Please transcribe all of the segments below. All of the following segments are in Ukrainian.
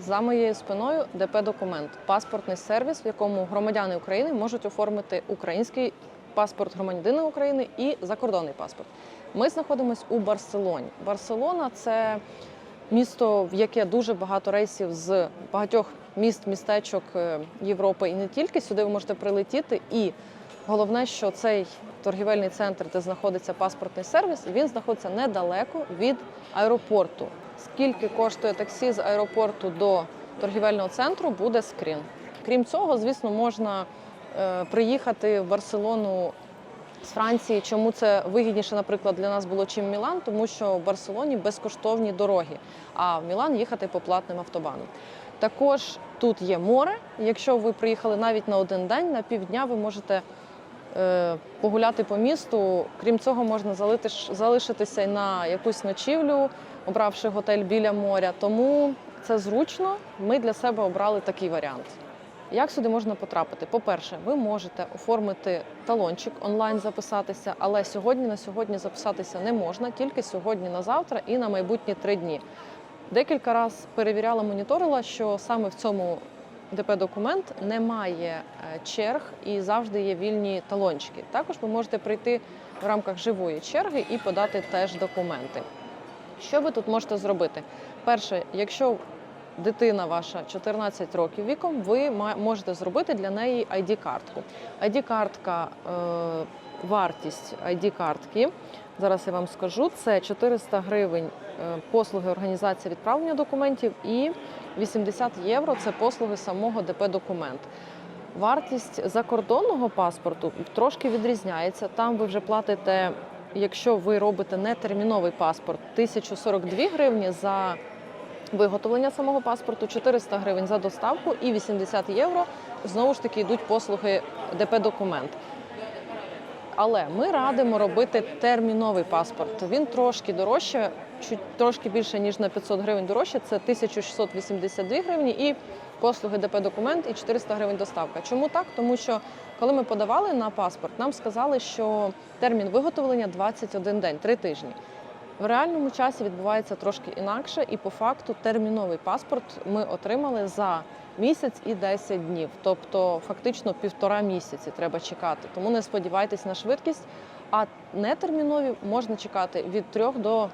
За моєю спиною ДП документ паспортний сервіс, в якому громадяни України можуть оформити український паспорт громадянина України і закордонний паспорт. Ми знаходимося у Барселоні. Барселона це місто, в яке дуже багато рейсів з багатьох міст, містечок е, Європи і не тільки. Сюди ви можете прилетіти. І головне, що цей торгівельний центр, де знаходиться паспортний сервіс, він знаходиться недалеко від аеропорту. Скільки коштує таксі з аеропорту до торгівельного центру, буде скрін. Крім цього, звісно, можна е, приїхати в Барселону з Франції. Чому це вигідніше, наприклад, для нас було, чим Мілан, тому що в Барселоні безкоштовні дороги, а в Мілан їхати по платним автобанам. Також тут є море. Якщо ви приїхали навіть на один день, на півдня ви можете погуляти по місту. Крім цього, можна залишитися й на якусь ночівлю, обравши готель біля моря. Тому це зручно. Ми для себе обрали такий варіант. Як сюди можна потрапити? По-перше, ви можете оформити талончик, онлайн записатися, але сьогодні на сьогодні записатися не можна, тільки сьогодні на завтра і на майбутні три дні. Декілька разів перевіряла, моніторила, що саме в цьому ДП документ немає е, черг і завжди є вільні талончики. Також ви можете прийти в рамках живої черги і подати теж документи. Що ви тут можете зробити? Перше, якщо дитина ваша 14 років віком, ви можете зробити для неї ID-картку. ID-картка, е, вартість ID-картки, зараз я вам скажу, це 400 гривень е, послуги організації відправлення документів і 80 євро це послуги самого ДП документ. Вартість закордонного паспорту трошки відрізняється. Там ви вже платите, якщо ви робите нетерміновий паспорт, 1042 гривні за виготовлення самого паспорту, 400 гривень за доставку і 80 євро знову ж таки йдуть послуги ДП документ. Але ми радимо робити терміновий паспорт. Він трошки дорожче, чуть трошки більше ніж на 500 гривень дорожче. Це 1682 гривні і послуги ДП документ і 400 гривень доставка. Чому так? Тому що коли ми подавали на паспорт, нам сказали, що термін виготовлення 21 день, 3 тижні. В реальному часі відбувається трошки інакше, і по факту терміновий паспорт ми отримали за місяць і 10 днів, тобто фактично півтора місяці треба чекати. Тому не сподівайтесь на швидкість. А нетермінові можна чекати від трьох до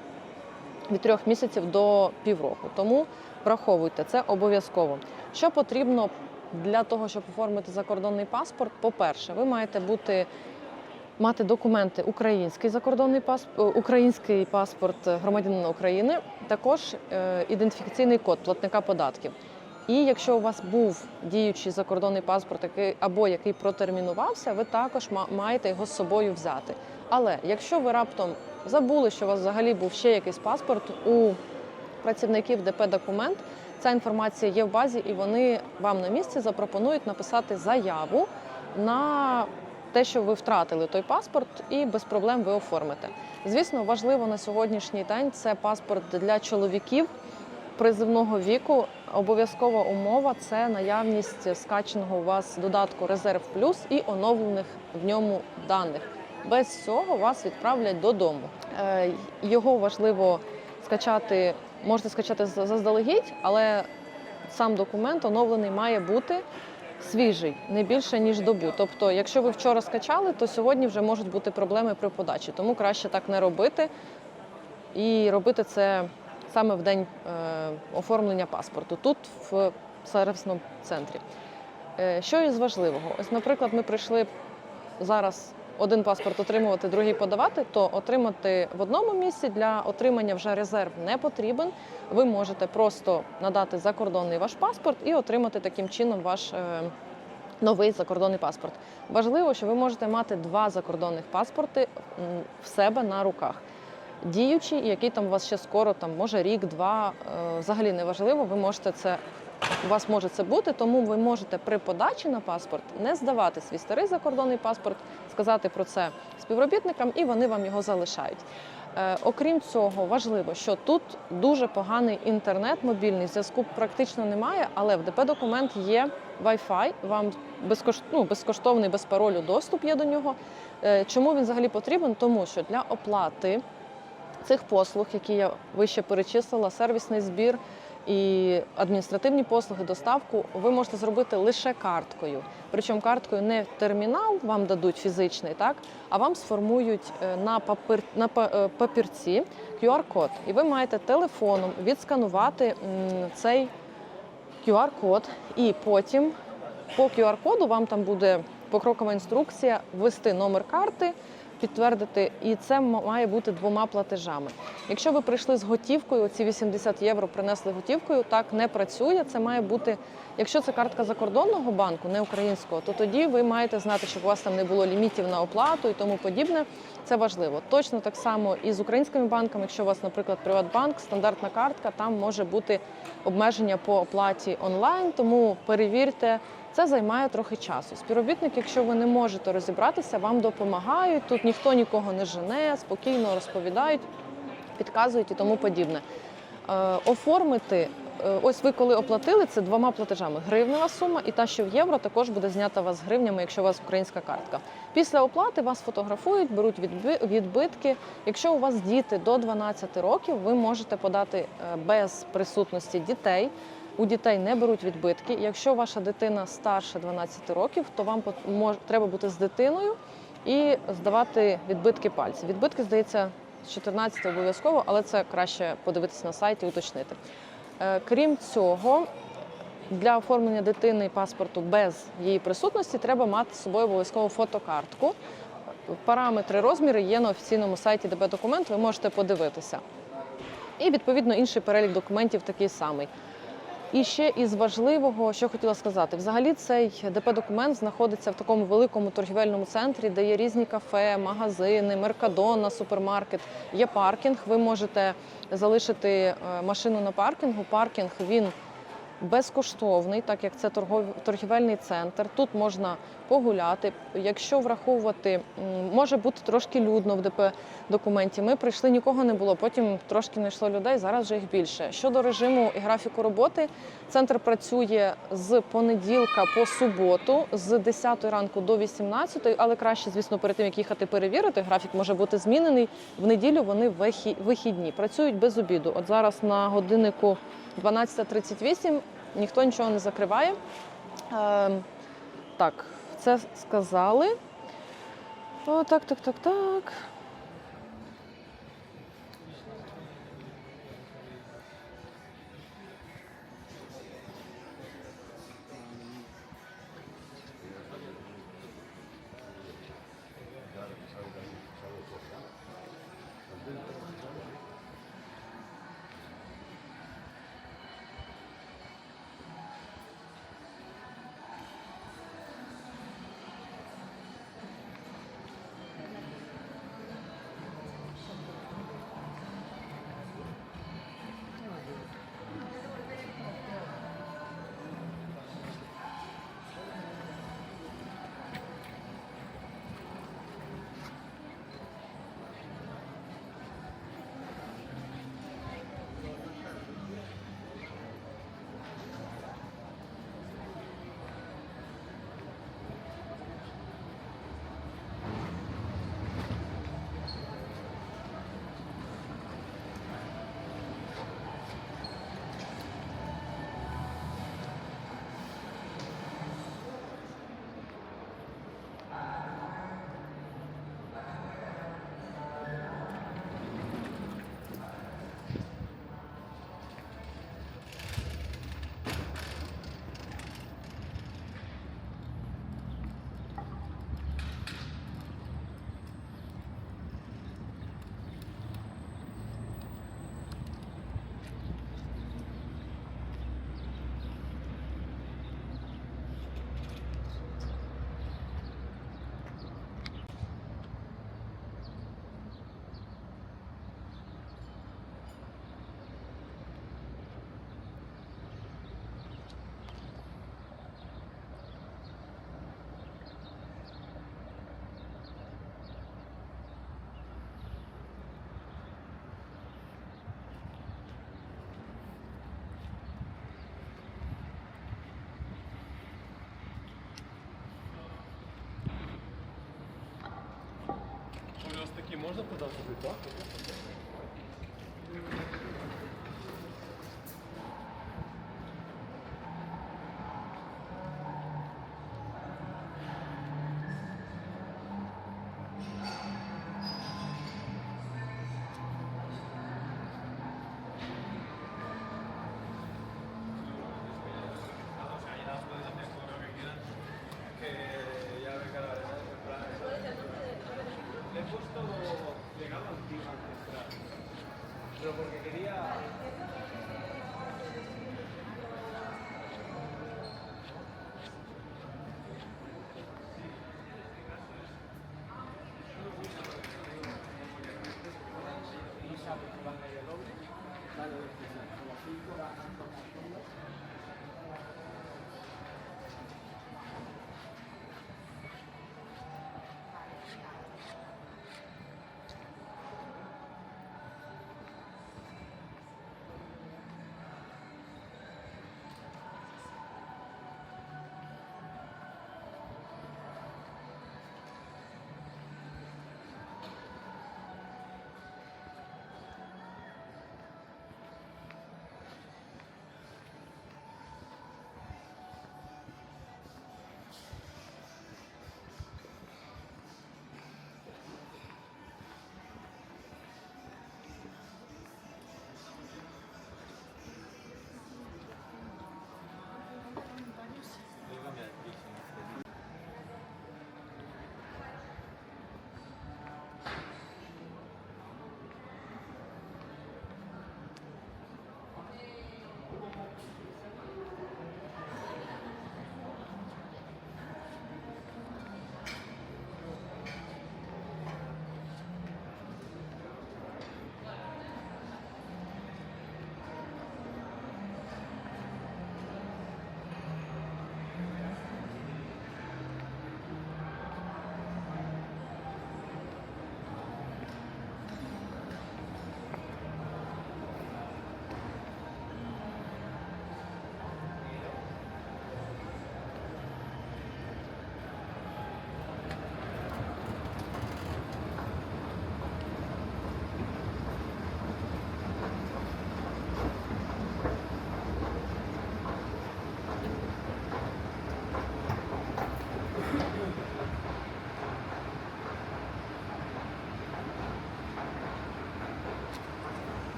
від трьох місяців до півроку. Тому враховуйте це обов'язково. Що потрібно для того, щоб оформити закордонний паспорт? По-перше, ви маєте бути мати документи український закордонний паспорт, український паспорт громадянина України, також е, ідентифікаційний код платника податків. І якщо у вас був діючий закордонний паспорт, який або який протермінувався, ви також ма- маєте його з собою взяти. Але якщо ви раптом забули, що у вас взагалі був ще якийсь паспорт у працівників ДП документ, ця інформація є в базі, і вони вам на місці запропонують написати заяву на те, що ви втратили той паспорт, і без проблем ви оформите. Звісно, важливо на сьогоднішній день це паспорт для чоловіків призивного віку. Обов'язкова умова це наявність скаченого у вас додатку Резерв Плюс і оновлених в ньому даних. Без цього вас відправлять додому. Е, Його важливо скачати, можете скачати заздалегідь, але сам документ оновлений має бути свіжий, не більше ніж добу. Тобто, якщо ви вчора скачали, то сьогодні вже можуть бути проблеми при подачі. Тому краще так не робити і робити це саме в день е, оформлення паспорту, тут в сервісному центрі. Е, що із важливого? Ось, наприклад, ми прийшли зараз один паспорт отримувати, другий подавати, то отримати в одному місці для отримання вже резерв не потрібен. Ви можете просто надати закордонний ваш паспорт і отримати таким чином ваш е, новий закордонний паспорт. Важливо, що ви можете мати два закордонних паспорти в себе на руках. Діючий, який там у вас ще скоро, там може рік-два, е, взагалі не важливо. Ви можете це у вас може це бути, тому ви можете при подачі на паспорт не здавати свій старий закордонний паспорт, сказати про це співробітникам, і вони вам його залишають. Е, окрім цього, важливо, що тут дуже поганий інтернет, мобільний зв'язку практично немає, але в ДП документ є Wi-Fi, вам безкош... ну, безкоштовний без паролю доступ є до нього. Е, чому він взагалі потрібен? Тому що для оплати цих послуг, які я вище перечислила, сервісний збір і адміністративні послуги, доставку ви можете зробити лише карткою. Причому карткою не термінал вам дадуть фізичний, так? А вам сформують е, на папір на е, папірці QR-код, і ви маєте телефоном відсканувати цей QR-код, і потім по QR-коду вам там буде покрокова інструкція ввести номер карти, підтвердити, і це має бути двома платежами. Якщо ви прийшли з готівкою, ці 80 євро принесли готівкою, так не працює. Це має бути, якщо це картка закордонного банку, не українського, то тоді ви маєте знати, щоб у вас там не було лімітів на оплату і тому подібне. Це важливо. Точно так само і з українськими банками. Якщо у вас, наприклад, Приватбанк, стандартна картка, там може бути обмеження по оплаті онлайн, тому перевірте. Це займає трохи часу. Співробітники, якщо ви не можете розібратися, вам допомагають. Тут ніхто нікого не жене, спокійно розповідають, підказують і тому подібне. Е, оформити, ось ви коли оплатили, це двома платежами. Гривнева сума і та, що в євро, також буде знята вас гривнями, якщо у вас українська картка. Після оплати вас фотографують, беруть відбитки. Якщо у вас діти до 12 років, ви можете подати е, без присутності дітей. У дітей не беруть відбитки. Якщо ваша дитина старше 12 років, то вам треба бути з дитиною і здавати відбитки пальців. Відбитки, здається, з 14 обов'язково, але це краще подивитися на сайті уточнити. Е, Крім цього, для оформлення дитини паспорту без її присутності треба мати з собою обов'язково фотокартку. Параметри розміри є на офіційному сайті ДБ документ, ви можете подивитися. І відповідно інший перелік документів такий самий. І ще із важливого, що хотіла сказати, взагалі цей ДП-документ знаходиться в такому великому торгівельному центрі, де є різні кафе, магазини, меркадона, супермаркет. Є паркінг. Ви можете залишити е, машину на паркінгу. Паркінг він безкоштовний, так як це торгівельний центр. Тут можна погуляти. Якщо враховувати, може бути трошки людно в ДП документі. Ми прийшли, нікого не було. Потім трошки знайшло людей. Зараз вже їх більше. Щодо режиму і графіку роботи, центр працює з понеділка по суботу, з 10 ранку до 18, але краще, звісно, перед тим як їхати перевірити. Графік може бути змінений. В неділю вони вихі- вихідні, працюють без обіду. От зараз на годиннику 12.38 ніхто нічого не закриває. Е, так, це сказали. О, так, так, так, так. Можна подати, так?